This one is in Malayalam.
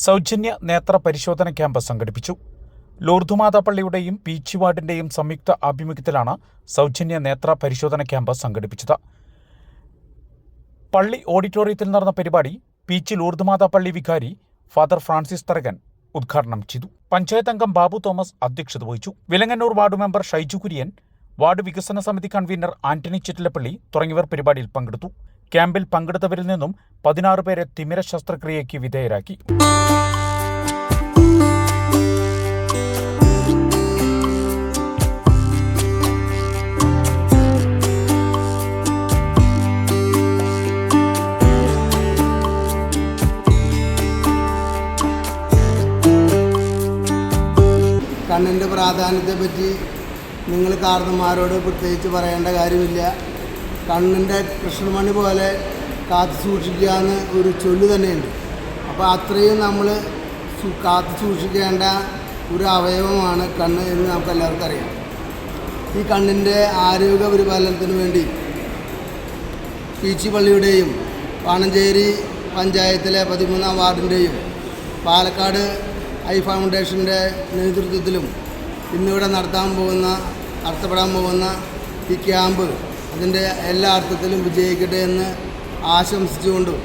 സൗജന്യ നേത്ര പരിശോധന ക്യാമ്പ് സംഘടിപ്പിച്ചു. ലോർദുമാതാ പള്ളിയുടെയും പീച്ചി വാർഡിന്റെയും സംയുക്ത ആഭിമുഖ്യത്തിലാണ് സൗജന്യ നേത്ര പരിശോധന ക്യാമ്പ് സംഘടിപ്പിച്ചത്. പള്ളി ഓഡിറ്റോറിയത്തിൽ നടന്ന പരിപാടി പീച്ചി ലൂർദുമാത പള്ളി വികാരി ഫാദർ ഫ്രാൻസിസ് തരകൻ ഉദ്ഘാടനം ചെയ്തു. പഞ്ചായത്ത് അംഗം ബാബു തോമസ് അധ്യക്ഷത വഹിച്ചു. Vilangannur ward member Shaiju Kurian ward വികസന സമിതി കൺവീനർ ആന്റണി ചിറ്റിലപ്പള്ളി തുടങ്ങിയവർ പരിപാടിയിൽ പങ്കെടുത്തു. ക്യാമ്പിൽ പങ്കെടുത്തവരിൽ നിന്നും പതിനാറ് പേരെ തിമിര ശസ്ത്രക്രിയയ്ക്ക് വിധേയരാക്കി. കണ്ണിന്റെ പ്രാധാന്യത്തെപ്പറ്റി നിങ്ങൾ കാർന്നുമാരോട് പ്രത്യേകിച്ച് പറയേണ്ട കാര്യമില്ല. കണ്ണിന്റെ കൃഷ്ണമണി പോലെ കാത്തു സൂക്ഷിക്കുക എന്ന് ഒരു ചൊല്ല് തന്നെയുണ്ട്. അപ്പോൾ അത്രയും നമ്മൾ കാത്തു സൂക്ഷിക്കേണ്ട ഒരു അവയവമാണ് കണ്ണ് എന്ന് നമുക്ക് എല്ലാവർക്കും അറിയാം. ഈ കണ്ണിന്റെ ആരോഗ്യ പരിപാലനത്തിന് വേണ്ടി പീച്ചിപ്പള്ളിയുടെയും പാണഞ്ചേരി പഞ്ചായത്തിലെ പതിമൂന്നാം വാർഡിന്റെയും പാലക്കാട് ഐ ഫൗണ്ടേഷന്റെ നേതൃത്വത്തിലും ഇന്നിവിടെ നടത്താൻ പോകുന്ന നടത്തപ്പെടാൻ പോകുന്ന ഈ ക്യാമ്പ് അതിന്റെ എല്ലാ അർത്ഥത്തിലും വിജയിക്കട്ടെ എന്ന് ആശംസിച്ചുകൊണ്ടും